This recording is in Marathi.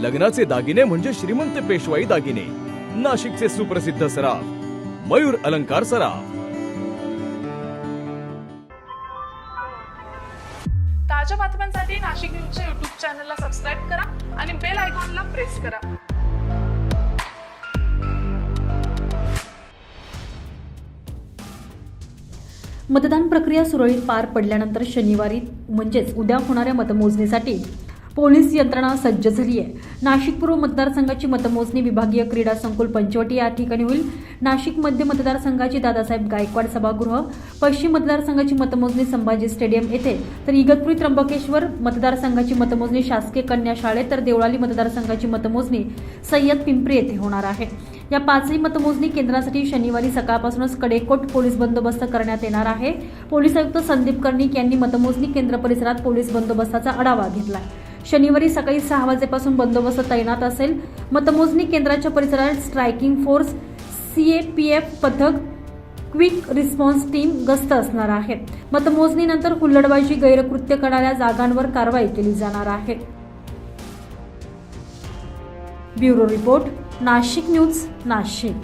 लग्नाचे दागिने म्हणजे श्रीमंत पेशवाई दागिने. नाशिकचे सुप्रसिद्ध सराफ मयूर अलंकार सराफ. ताज्या बातम्यांसाठी नाशिक न्यूजच्या युट्यूब चॅनलला सबस्क्राईब करा आणि बेल आयकॉनला प्रेस करा. मतदान प्रक्रिया सुरळीत पार पडल्यानंतर शनिवारी म्हणजेच उद्या होणाऱ्या मतमोजणीसाठी पोलीस यंत्रणा सज्ज झाली आहे. नाशिक पूर्व मतदारसंघाची मतमोजणी विभागीय क्रीडा संकुल पंचवटी या ठिकाणी होईल. नाशिक मध्य मतदारसंघाची दादासाहेब गायकवाड सभागृह पश्चिम मतदारसंघाची मतमोजणी संभाजी स्टेडियम येथे. तर इगतपुरी त्र्यंबकेश्वर मतदारसंघाची मतमोजणी शासकीय कन्या शाळेत तर देवळाली मतदारसंघाची मतमोजणी सय्यद पिंपरी येथे होणार आहे. या पाचही मतमोजणी केंद्रासाठी शनिवारी सकाळपासूनच कडेकोट पोलीस बंदोबस्त करण्यात येणार आहे. पोलीस आयुक्त संदीप कर्णिक यांनी मतमोजणी केंद्र परिसरात पोलीस बंदोबस्ताचा आढावा घेतला आहे शनिवारी सकाळी सहा वाजेपासून बंदोबस्त तैनात असेल. मतमोजणी केंद्राच्या परिसरात स्ट्रायकिंग फोर्स सीएपीएफ पथक क्विक रिस्पॉन्स टीम गस्त असणार आहे मतमोजणीनंतर हुल्लडबाजी गैरकृत्य करणाऱ्या जागांवर कारवाई केली जाणार आहे. Bureau report Nashik news Nashik.